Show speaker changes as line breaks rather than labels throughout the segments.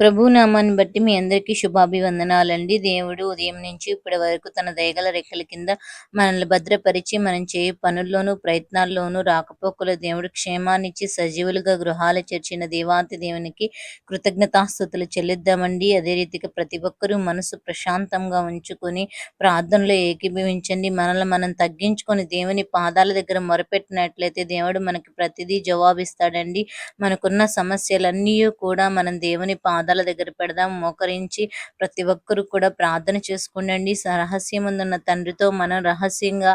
ప్రభు నామాన్ని బట్టి మీ అందరికీ శుభాభివందనాలండి. దేవుడు ఉదయం నుంచి ఇప్పటి వరకు తన దయగల రెక్కల కింద మనల్ని భద్రపరిచి మనం చేయ పనుల్లోనూ ప్రయత్నాల్లోనూ రాకపోకల దేవుడు క్షేమాన్నిచ్చి సజీవులుగా గృహాలు చేర్చిన దేవాతి దేవునికి కృతజ్ఞతాస్థుతులు చెల్లిద్దామండి. అదే రీతిగా ప్రతి ఒక్కరూ మనసు ప్రశాంతంగా ఉంచుకొని ప్రార్థనలో ఏకీభవించండి. మనల్ని మనం తగ్గించుకొని దేవుని పాదాల దగ్గర మొరపెట్టినట్లయితే దేవుడు మనకి ప్రతిదీ జవాబిస్తాడండి. మనకున్న సమస్యలన్నీ కూడా మనం దేవుని పాద పాదాల దగ్గర పెడదాం. మోకరించి ప్రతి ఒక్కరు కూడా ప్రార్థన చేసుకుండండి రహస్యముందున్న తండ్రితో మనం రహస్యంగా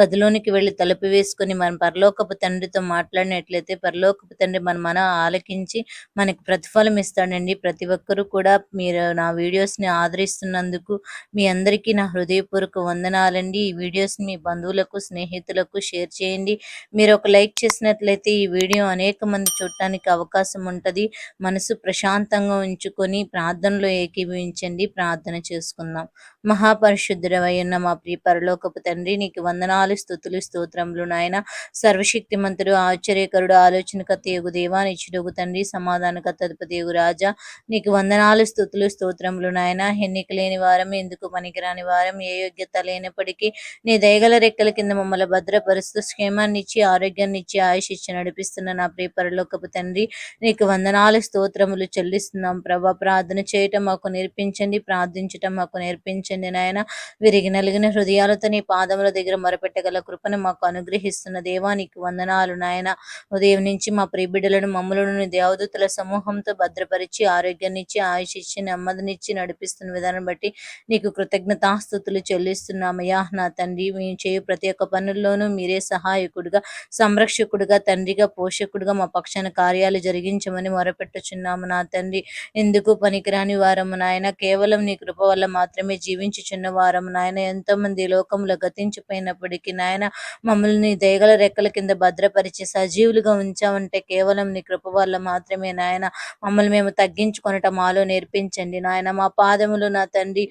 గదిలోనికి వెళ్ళి తలుపు వేసుకుని మన పరలోకపు తండ్రితో మాట్లాడినట్లయితే పరలోకపు తండ్రి మన మన ఆలకించి మనకి ప్రతిఫలం ఇస్తాడండి. ప్రతి ఒక్కరూ కూడా మీరు నా వీడియోస్ని ఆదరిస్తున్నందుకు మీ అందరికీ నా హృదయపూర్వక వందనాలండి. ఈ వీడియోస్ని మీ బంధువులకు స్నేహితులకు షేర్ చేయండి. మీరు ఒక లైక్ చేసినట్లయితే ఈ వీడియో అనేక మంది చూడటానికి అవకాశం ఉంటుంది. మనసు ప్రశాంతంగా ఉంచుకొని ప్రార్థనలో ఏకీభవించండి. ప్రార్థన చేసుకుందాం. మహాపరిశుద్ధుడవయ్యున్న మా ప్రియ పరలోకపు తండ్రి నీకు వందనాలు స్థుతులు స్తోత్రములు నాయన. సర్వశక్తిమంతుడు ఆశ్చర్యకరుడు ఆలోచనకర్త యోగు దేవానిచ్చుడుగు తండ్రి సమాధానకర్త యోగు రాజా. నీకు వందనాలు స్థుతులు స్తోత్రములు నాయన. ఎన్నిక లేని వారం ఎందుకు పనికిరాని వారం ఏ యోగ్యత లేనప్పటికీ నీ దయగల రెక్కల కింద మమ్మల్ని భద్రపరుస్తూ క్షేమాన్ని ఇచ్చి ఆరోగ్యాన్ని ఇచ్చి ఆయుష్ ఇచ్చి నడిపిస్తున్న నా ప్రియ పరలోకపు తండ్రి నీకు వందనాలు స్తోత్రములు చెల్లిస్తున్నాం. ప్రభా ప్రార్థన చేయటం మాకు నేర్పించండి ప్రార్థించటం మాకు నేర్పించండి నాయన. విరిగి నలిగిన హృదయాలతో నీ పాదముల దగ్గర మొరపెట్టగల కృపను మాకు అనుగ్రహిస్తున్న దేవానికి వందనాలు నాయన. ఉదయం నుంచి మా ప్రియబిడ్డలను మమ్మలను దేవదూతుల సమూహంతో భద్రపరిచి ఆరోగ్యాన్ని ఇచ్చి ఆయుష్ ఇచ్చి నెమ్మదినిచ్చి నడిపిస్తున్న విధానం బట్టి నీకు కృతజ్ఞతాస్థుతులు చెల్లిస్తున్నామయ్యా. నా తండ్రి మేము చేయు ప్రతి ఒక్క పనుల్లోనూ మీరే సహాయకుడిగా సంరక్షకుడిగా తండ్రిగా పోషకుడిగా మా పక్షాన కార్యాలు జరిగించమని మొరపెట్టుచున్నాము నా తండ్రి. ఎందుకు పనికిరాని వారము నాయన? కేవలం నీ కృప వల్ల మాత్రమే జీవించుచున్న వారము నాయన. ఎంతో మంది లోకంలో గతించిపోయినప్పటికీ నాయన మమ్మల్ని దయగల రెక్కల కింద భద్రపరిచి సజీవులుగా ఉంచామంటే కేవలం నీ కృప వల్ల మాత్రమే నాయన. మమ్మల్ని మేము తగ్గించుకొనటం మాలో నేర్పించండి నాయన. మా పాదములు నా తండ్రి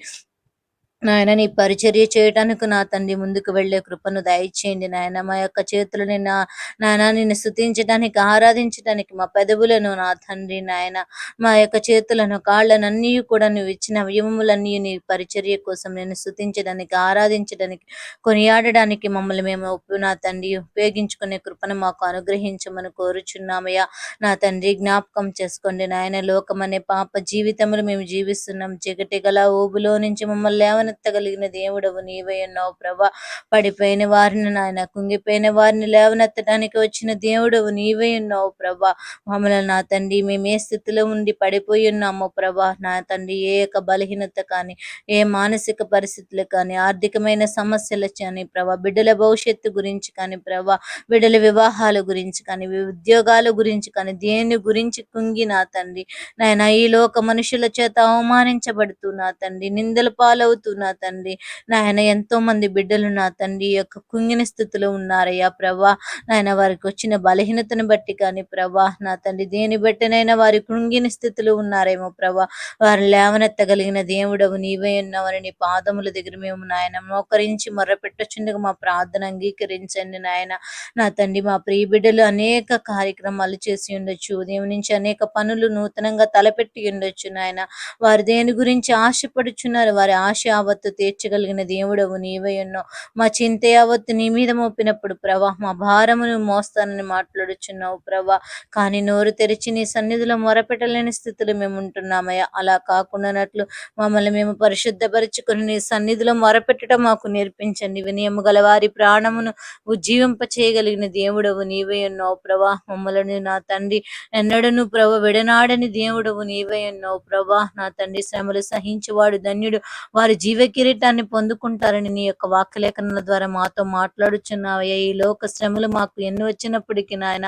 నాయన నీ పరిచర్య చేయడానికి నా తండ్రి ముందుకు వెళ్ళే కృపను దయచేయండి నాయన. మా యొక్క చేతులని నా నాయన నిన్ను స్థుతించడానికి ఆరాధించడానికి మా పెదవులను నా తండ్రి నాయన మా యొక్క చేతులను కాళ్ళను అన్నీ కూడా నువ్వు ఇచ్చిన వ్యములన్నీ నీ పరిచర్య కోసం నేను స్థుతించడానికి ఆరాధించడానికి కొనియాడడానికి మమ్మల్ని మేము ఒప్పు నా తండ్రి ఉపయోగించుకునే కృపను మాకు అనుగ్రహించమని కోరుచున్నామయ్యా. నా తండ్రి జ్ఞాపకం చేసుకోండి నాయన. లోకం అనే పాప జీవితములు మేము జీవిస్తున్నాం. చీకటి గల ఊబులో నుంచి మమ్మల్ని లేవన లేవనెత్తగలిగిన దేవుడవు నీవై ఉన్నావు ప్రభా. పడిపోయిన వారిని నాయన కుంగిపోయిన వారిని లేవనెత్తడానికి వచ్చిన దేవుడవు నీవై ఉన్నావు ప్రభా. మమ్మల్ని నా తండ్రి మేము ఏ స్థితిలో ఉండి పడిపోయి ఉన్నామో ప్రభా. నా తండ్రి ఏ యొక్క బలహీనత కానీ ఏ మానసిక పరిస్థితులు కానీ ఆర్థికమైన సమస్యలు కానీ ప్రభా బిడ్డల భవిష్యత్తు గురించి కానీ ప్రభా బిడ్డల వివాహాల గురించి కానీ ఉద్యోగాల గురించి కానీ దేని గురించి కుంగి నా తండ్రి. నాయన ఈ లోక మనుషుల చేత అవమానించబడుతూ నా తండ్రి నిందల పాలవుతూ నా తండ్రి. నాయన ఎంతో మంది బిడ్డలు నా తండ్రి యొక్క కుంగిన స్థితిలో ఉన్నారయ్యా ప్రభా. నాయన వారికి వచ్చిన బలహీనతను బట్టి కానీ ప్రభా నా తండ్రి దేని బట్టినైనా వారి కుంగిన స్థితిలో ఉన్నారేమో ప్రభా. వారు లేవనెత్తగలిగిన దేవుడవు నీవే ఉన్నావని నీ పాదముల దగ్గర మేము నాయన మోకరించి మొర్రపెట్టొచ్చుండగా మా ప్రార్థన అంగీకరించండి నాయన. నా తండ్రి మా ప్రియ బిడ్డలు అనేక కార్యక్రమాలు చేసి ఉండొచ్చు. ఉదయం నుంచి అనేక పనులు నూతనంగా తలపెట్టి ఉండొచ్చు నాయన. వారు దేని గురించి ఆశపడుచున్నారు? వారి ఆశ యావత్తు తీర్చగలిగిన దేవుడవు నీవై ఉన్నావు మా చింత యావత్తు నీ మీద మోపినప్పుడు ప్రభా మా భారమును మోస్తానని మాట్లాడుచున్నావు ప్రభా. కానీ నోరు తెరిచి నీ సన్నిధిలో మొరపెట్టలేని స్థితిలో మేము ఉంటున్నామయ్యా అలా కాకుండానట్లు మమ్మల్ని మేము పరిశుద్ధపరచుకుని నీ సన్నిధిలో మొరపెట్టడం మాకు నేర్పించండి. వినయము గల వారి ప్రాణమును ఉజ్జీవింప చేయగలిగిన దేవుడవు నీవై ఉన్నావు ప్రభా. మమ్మల్ని నా తండ్రి ఎన్నడను ప్రభ విడనాడని దేవుడవు నీవై ఉన్నావు ప్రభా. నా తండ్రి శ్రమలు సహించేవాడు ధన్యుడు. వారి జీవ జీవ కిరీటాన్ని పొందుకుంటారని నీ యొక్క వాక్యలేఖనాల ద్వారా మాతో మాట్లాడుచున్నావయ్యా. ఈ లోక శ్రమలు మాకు ఎన్ని వచ్చినప్పటికీ నాయన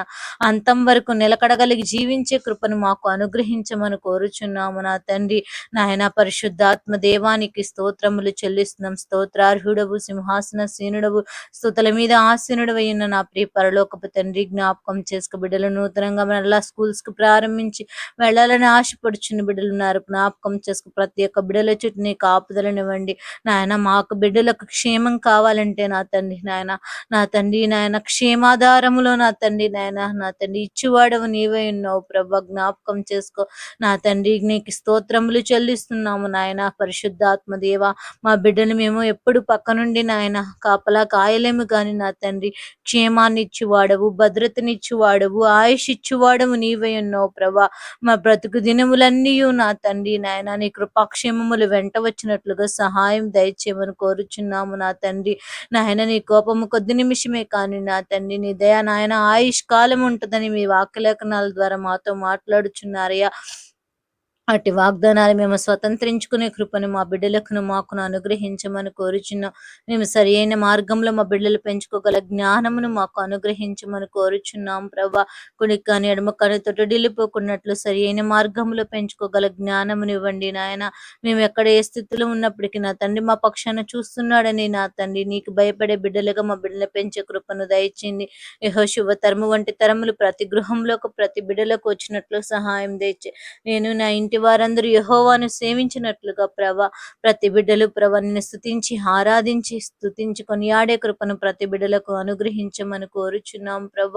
అంతం వరకు నిలకడగలిగి జీవించే కృపను మాకు అనుగ్రహించమని కోరుచున్నాము నా తండ్రి. నాయన పరిశుద్ధాత్మ దేవానికి స్తోత్రములు చెల్లిస్తున్నాం. స్తోత్రార్హుడవు సింహాసన సీనుడవు స్థుతుల మీద ఆసీనుడు అయిన నా ప్రియ పరలోకపు తండ్రి జ్ఞాపకం చేసుకు బిడ్డలు. నూతనంగా మరలా స్కూల్స్కు ప్రారంభించి వెళ్ళాలని ఆశపడుచున్న బిడ్డలు ఉన్నారు. జ్ఞాపకం చేసుకు ప్రతి ఒక్క బిడ్డల చుట్టూ నీ కాపుదలను కానివ్వండి నాయన మాకు బిడ్డలకు క్షేమం కావాలంటే నా తండ్రి నాయన నా తండ్రి నాయన క్షేమాధారములో నా తండ్రి నాయన నా తండ్రి ఇచ్చివాడవు నీవే ఉన్నావు ప్రభ. జ్ఞాపకం చేసుకో. నా తండ్రి నీకు స్తోత్రములు చెల్లిస్తున్నాము నాయన. పరిశుద్ధాత్మ దేవ మా బిడ్డను మేము ఎప్పుడు పక్క నుండి నాయన కాపలా కాయలేము కాని నా తండ్రి క్షేమాన్ని ఇచ్చివాడవు భద్రతనిచ్చివాడవు ఆయుష్ ఇచ్చివాడవు నీవే ఉన్నావు ప్రభా. మా బ్రతుకు దినములన్నీ నా తండ్రి నాయన నీ కృపాక్షేమములు వెంట వచ్చినట్లుగా సహాయం దయచేయమని కోరుచున్నాము నా తండ్రి. నాయన నీ కోపము కొద్ది నిమిషమే కానీ నా తండ్రి నీ దయ నాయన ఆయుష్ కాలం ఉంటుందని మీ వాక్యలేఖనాల ద్వారా మాతో మాట్లాడుచున్నారయ్యా. అటు వాగ్దానాలు మేము స్వతంత్రించుకునే కృపను మా బిడ్డలకును మాకును అనుగ్రహించమని కోరుచున్నాం. మేము సరి అయిన మార్గంలో మా బిడ్డలు పెంచుకోగల జ్ఞానమును మాకు అనుగ్రహించమని కోరుచున్నాం ప్రభా. కుడి కానీ ఎడమ కానీ తొట్టడిల్లిపోకున్నట్లు సరి అయిన మార్గంలో పెంచుకోగల జ్ఞానమును ఇవ్వండి నాయన. మేము ఎక్కడ ఏ స్థితిలో ఉన్నప్పటికీ నా తండ్రి మా పక్షాన చూస్తున్నాడని నా తండ్రి నీకు భయపడే బిడ్డలుగా మా బిడ్డలు పెంచే కృపను దయచింది యహో శుభ తరము వంటి తరములు ప్రతి గృహంలోకి ప్రతి బిడ్డలకు వచ్చినట్లు సహాయం దయచే. నేను నా ఇంటి ఇంటి వారందరూ యహోవాను సేవించినట్లుగా ప్రభ ప్రతి బిడ్డలు ప్రభని స్థుతించి ఆరాధించి స్థుతించి కొనియాడే కృపను ప్రతి బిడ్డలకు అనుగ్రహించమని కోరుచున్నాం ప్రభ.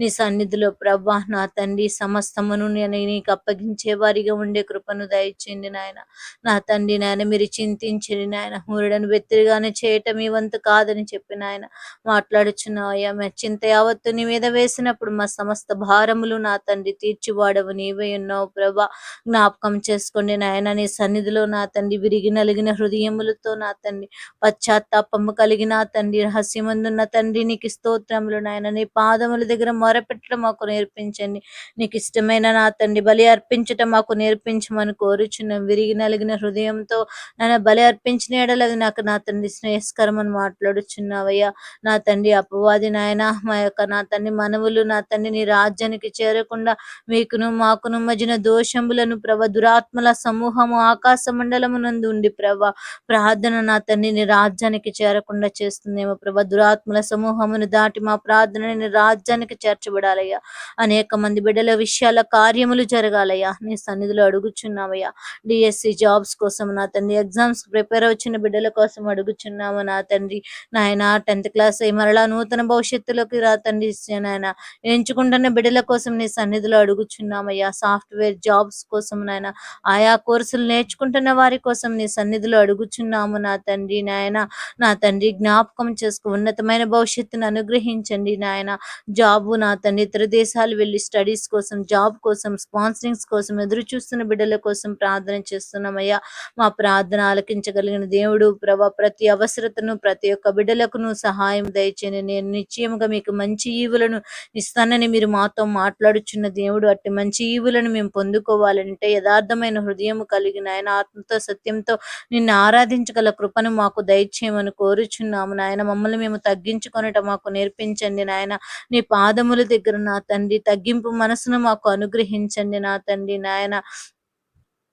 నీ సన్నిధిలో ప్రభ నా తండ్రి సమస్తమును నేను నీకు అప్పగించే వారిగా ఉండే కృపను దయచేయండి నాయన. నా తండ్రి నాయన మీరు చింతించండి నాయన మూరుడను వెత్తిరిగానే చేయటం ఈ వంతు కాదని చెప్పి నాయన మాట్లాడుచున్నావయ్యా. మా చింత యావత్తు నీ మీద వేసినప్పుడు మా సమస్త భారములు నా తండ్రి తీర్చివాడవు. నీవే ఉన్నావు ప్రభా. జ్ఞాప జ్ఞాపకం చేసుకోండి. నాయన నీ సన్నిధిలో నా తండ్రి విరిగి నలిగిన హృదయములతో నా తండ్రి పశ్చాత్తాపము కలిగిన తండ్రి రహస్యమందున్న తండ్రి నీకు స్తోత్రములు నాయన. నీ పాదముల దగ్గర మొరపెట్టడం మాకు నేర్పించండి. నీకు ఇష్టమైన నా తండ్రి బలి అర్పించటం మాకు నేర్పించమని కోరుచున్నాం. విరిగి నలిగిన హృదయంతో నాయన బలి అర్పించిన ఎడలది నాకు నా తండ్రి స్నేహస్కరమని మాట్లాడుచున్నావయ్యా. నా తండ్రి అపవాది నాయన మా యొక్క నా తండ్రి మనవులు నా తండ్రి నీ రాజ్యానికి చేరకుండా మీకును మాకును మధ్యన దోషములను ప్రవ దురాత్మల సమూహము ఆకాశ మండలమునందు ఉండి ప్రభ. ప్రార్థన నా తండ్రిని రాజ్యానికి చేరకుండా చేస్తుందేమో ప్రభ. దురాత్మల సమూహమును దాటి మా ప్రార్థనని రాజ్యానికి చేర్చబడాలయ్యా. అనేక మంది బిడ్డల విషయాల కార్యములు జరగాలయ్యా. నీ సన్నిధిలో అడుగుచున్నావయ్యా డిఎస్సి జాబ్స్ కోసం నా తండ్రి ఎగ్జామ్స్ ప్రిపేర్ వచ్చిన బిడ్డల కోసం అడుగుచున్నాము నా తండ్రి. నాయన టెన్త్ క్లాస్ అయి మరలా నూతన భవిష్యత్తులోకి రా తండ్రి నాయన. ఎంచుకుంటున్న బిడ్డల కోసం నీ సన్నిధిలో అడుగుచున్నామయ్యా. సాఫ్ట్వేర్ జాబ్స్ కోసం నాయన నాయన. ఆయా కోర్సులు నేర్చుకుంటున్న వారి కోసం నీ సన్నిధిలో అడుగుచున్నాము నా తండ్రి నాయన. నా తండ్రి జ్ఞాపకం చేసుకు. ఉన్నతమైన భవిష్యత్తును అనుగ్రహించండి నాయన. జాబు నా తండ్రి ఇతర దేశాలు వెళ్ళి స్టడీస్ కోసం జాబ్ కోసం స్పాన్సరింగ్స్ కోసం ఎదురు చూస్తున్న బిడ్డల కోసం ప్రార్థన చేస్తున్నామయ్యా. మా ప్రార్థన ఆలకించగలిగిన దేవుడు ప్రభా ప్రతి అవసరతను ప్రతి ఒక్క బిడ్డలకును సహాయం దయచేయండి. నేను నిశ్చయముగా మీకు మంచి ఈవులను ఇస్తానని మీరు మాతో మాట్లాడుచున్న దేవుడు. అట్టి మంచి ఈవులను మేము పొందుకోవాలంటే యథార్థమైన హృదయము కలిగిన ఆయన ఆత్మతో సత్యంతో నిన్ను ఆరాధించగల కృపను మాకు దయచేయమని కోరుచున్నాము నాయన. మమ్మల్ని మేము తగ్గించుకొనట మాకు నేర్పించండి నాయన. నీ పాదముల దగ్గర నా తండ్రి తగ్గింపు మనసును మాకు అనుగ్రహించండి నా తండ్రి నాయన.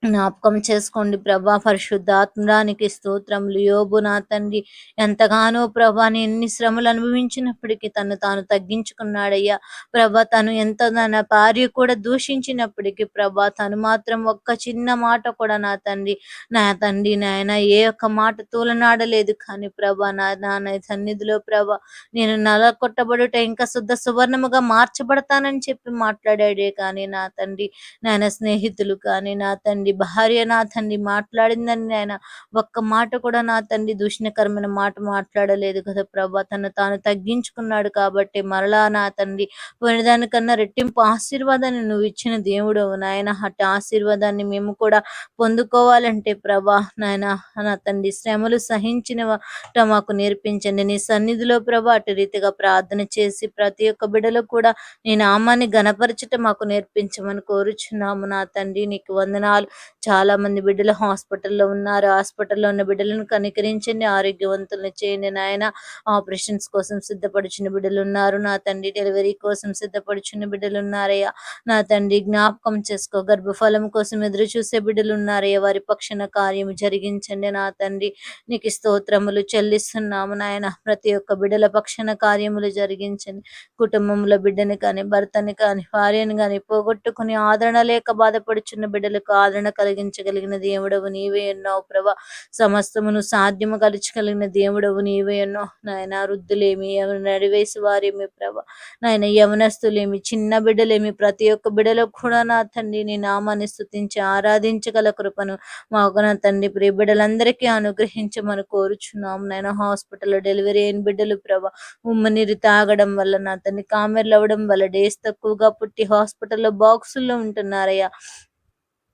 జ్ఞాపకం చేసుకోండి. ప్రభా పరిశుద్ధాత్మడానికి స్తోత్రములు. యోబు నా తండ్రి ఎంతగానో ప్రభాని ఎన్ని శ్రమలు అనుభవించినప్పటికీ తను తాను తగ్గించుకున్నాడయ్యా. ప్రభా తను ఎంత తన భార్య కూడా దూషించినప్పటికీ ప్రభా తను మాత్రం ఒక్క చిన్న మాట కూడా నా తండ్రి నా తండ్రి నాయన ఏ ఒక్క మాట తూలనాడలేదు. కానీ ప్రభా నా నా సన్నిధిలో ప్రభా నేను నల కొట్టబడుట ఇంకా శుద్ధ సువర్ణముగా మార్చబడతానని చెప్పి మాట్లాడాడే కానీ నా తండ్రి నాయన స్నేహితులు కానీ నా తండ్రి తండ్రి భార్య నా తండ్రి మాట్లాడిందని ఆయన ఒక్క మాట కూడా నా తండ్రి దూషణకరమైన మాట మాట్లాడలేదు కదా ప్రభా. తను తాను తగ్గించుకున్నాడు కాబట్టి మరలా నా తండ్రి పోయినదానికన్నా రెట్టింపు ఆశీర్వాదాన్ని నువ్వు ఇచ్చిన దేవుడు నాయన. అటు ఆశీర్వాదాన్ని మేము కూడా పొందుకోవాలంటే ప్రభా నాయన నా తండ్రి శ్రమలు సహించిన మాకు నేర్పించండి. నీ సన్నిధిలో ప్రభా అటు రీతిగా ప్రార్థన చేసి ప్రతి ఒక్క బిడలో కూడా నీ నామాన్ని గణపరచటం మాకు నేర్పించమని కోరుచున్నాము నా తండ్రి. నీకు వందనాలు. చాలా మంది బిడ్డలు హాస్పిటల్లో ఉన్నారు. హాస్పిటల్లో ఉన్న బిడ్డలను కనికరించండి. ఆరోగ్యవంతులను చేయండి నాయన. ఆపరేషన్స్ కోసం సిద్ధపడుచున్న బిడ్డలు ఉన్నారు. నా తండ్రి డెలివరీ కోసం సిద్ధపడుచున్న బిడ్డలు ఉన్నారయ్యా. నా తండ్రి జ్ఞాపకం చేసుకో. గర్భఫలం కోసం ఎదురు చూసే బిడ్డలు ఉన్నారయ్యా. వారి పక్షణ కార్యం జరిగించండి నా తండ్రి. నీకు స్తోత్రములు చెల్లిస్తున్నాము నాయన. ప్రతి ఒక్క బిడ్డల పక్షణ కార్యములు జరిగించండి. కుటుంబంలో బిడ్డని కానీ భర్తని కానీ భార్యని కానీ పోగొట్టుకుని ఆదరణ లేక బాధపడుచున్న బిడ్డలకు ఆదరణ కలిగించగలిగిన దేవుడవు నీవే ఎన్నో ప్రభా. సమస్తమును సాధ్యము కలిచగలిగిన దేవుడవు నీవే ఎన్నో. నాయన వృద్ధులేమి నడివేసి వారేమి ప్రభా. నాయన యవనస్తులేమి చిన్న బిడ్డలేమి ప్రతి ఒక్క బిడ్డలో కూడా నా తండ్రి నీ నామాన్ని స్థుతించి ఆరాధించగల కృపను మాకు నా తండ్రి ప్రియ బిడ్డలందరికీ అనుగ్రహించమని కోరుచున్నాం నాయన హాస్పిటల్లో డెలివరీ అయిన బిడ్డలు ప్రభా ఉమ్మనీరు తాగడం వల్ల నా తండ్రి కామెర్లు అవ్వడం వల్ల డేస్ తక్కువగా పుట్టి హాస్పిటల్లో బాక్సుల్లో ఉంటున్నారయ్యా.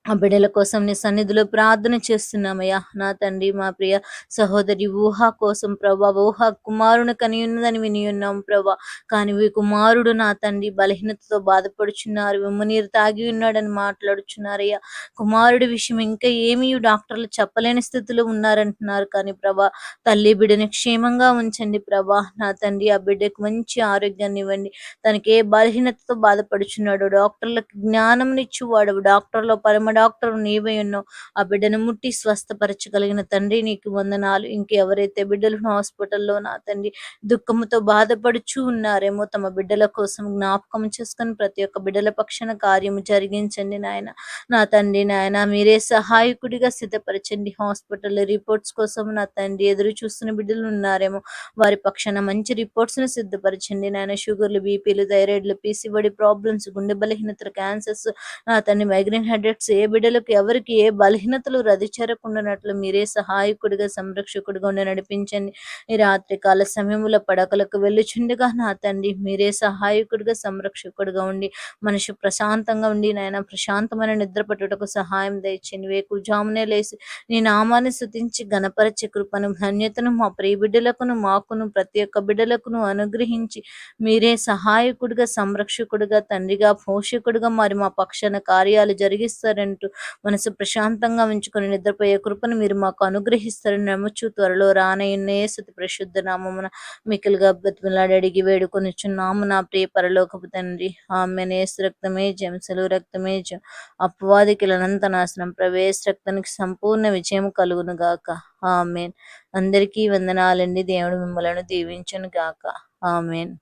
ఆ బిడ్డల కోసం నీ సన్నిధిలో ప్రార్థన చేస్తున్నామయ్యా. నా తండ్రి మా ప్రియ సహోదరి ఊహ కోసం ప్రభా ఊహ కుమారుని కని ఉన్నదని విని ఉన్నాం ప్రభా. కానీ ఈ కుమారుడు నా తండ్రి బలహీనతతో బాధపడుచున్నారు విమ్మనీరు తాగి ఉన్నాడని మాట్లాడుచున్నారయ్యా. కుమారుడి విషయం ఇంకా ఏమీ డాక్టర్లు చెప్పలేని స్థితిలో ఉన్నారంటున్నారు. కానీ ప్రభా తల్లి బిడ్డని క్షేమంగా ఉంచండి ప్రభా. నా తండ్రి ఆ బిడ్డకు మంచి ఆరోగ్యాన్ని ఇవ్వండి. తనకి ఏ బలహీనతతో బాధపడుచున్నాడు. డాక్టర్లకు జ్ఞానం వాడు డాక్టర్లో పరమ డాక్టర్ నీవే ఉన్నావు ఆ బిడ్డను ముట్టి స్వస్థపరచగలిగిన తండ్రి నీకు వందనాలు. ఇంకెవరైతే బిడ్డలు హాస్పిటల్లో నా తండ్రి దుఃఖంతో బాధపడుచు ఉన్నారేమో తమ బిడ్డల కోసం జ్ఞాపకం చేసుకొని ప్రతి ఒక్క బిడ్డల పక్షాన కార్యము జరిగించండి నాయన. నా తండ్రి నాయన మీరే సహాయకుడిగా సిద్ధపరచండి. హాస్పిటల్ రిపోర్ట్స్ కోసం నా తండ్రి ఎదురు చూస్తున్న బిడ్డలు ఉన్నారేమో వారి పక్షాన మంచి రిపోర్ట్స్ను సిద్ధపరచండి నాయన. షుగర్లు బీపీలు థైరాయిడ్లు పీసీబడి ప్రాబ్లమ్స్ గుండె బలహీనతలు క్యాన్సర్స్ నా తండ్రి మైగ్రేన్ హెడేక్స్ ఏ బిడ్డలకు ఎవరికి ఏ బలహీనతలు రది చేరకుండానట్లు మీరే సహాయకుడిగా సంరక్షకుడిగా ఉండి నడిపించండి. ఈ రాత్రి కాల సమయంలో పడకలకు వెళ్ళుచుండగా నా తండ్రి మీరే సహాయకుడిగా సంరక్షకుడిగా ఉండి మనిషి ప్రశాంతంగా ఉండి నాయన ప్రశాంతమైన నిద్ర పట్టుటకు సహాయం దయచండి వేకు జామునే లేసి నీ నామాన్ని శుతించి గణపరచే కృపను ధన్యతను మా ప్రియ బిడ్డలకును మాకును ప్రతి ఒక్క బిడ్డలకును అనుగ్రహించి మీరే సహాయకుడిగా సంరక్షకుడిగా తండ్రిగా పోషకుడిగా మరి మా పక్షాన కార్యాలు జరిగిస్తారండి. అంటూ మనసు ప్రశాంతంగా ఉంచుకొని నిద్రపోయే కృపను మీరు మాకు అనుగ్రహిస్తారని నమ్మచ్చు త్వరలో రానయ్యే సతి ప్రశుద్ధ నామమున మికిలుగా బతిమలాడి అడిగి వేడుకొని చున్నాము నా ప్రియ పరలోకపు తండ్రి ఆమె నేసు రక్తమే జంసలు రక్తమే జం అపవాదికి అనంత నాశనం ప్రవేశ రక్తానికి సంపూర్ణ విజయం కలుగును గాక. ఆమెన్. అందరికీ వందనాలండి. దేవుడు మిమ్మలను దీవించను గాక. ఆమెన్.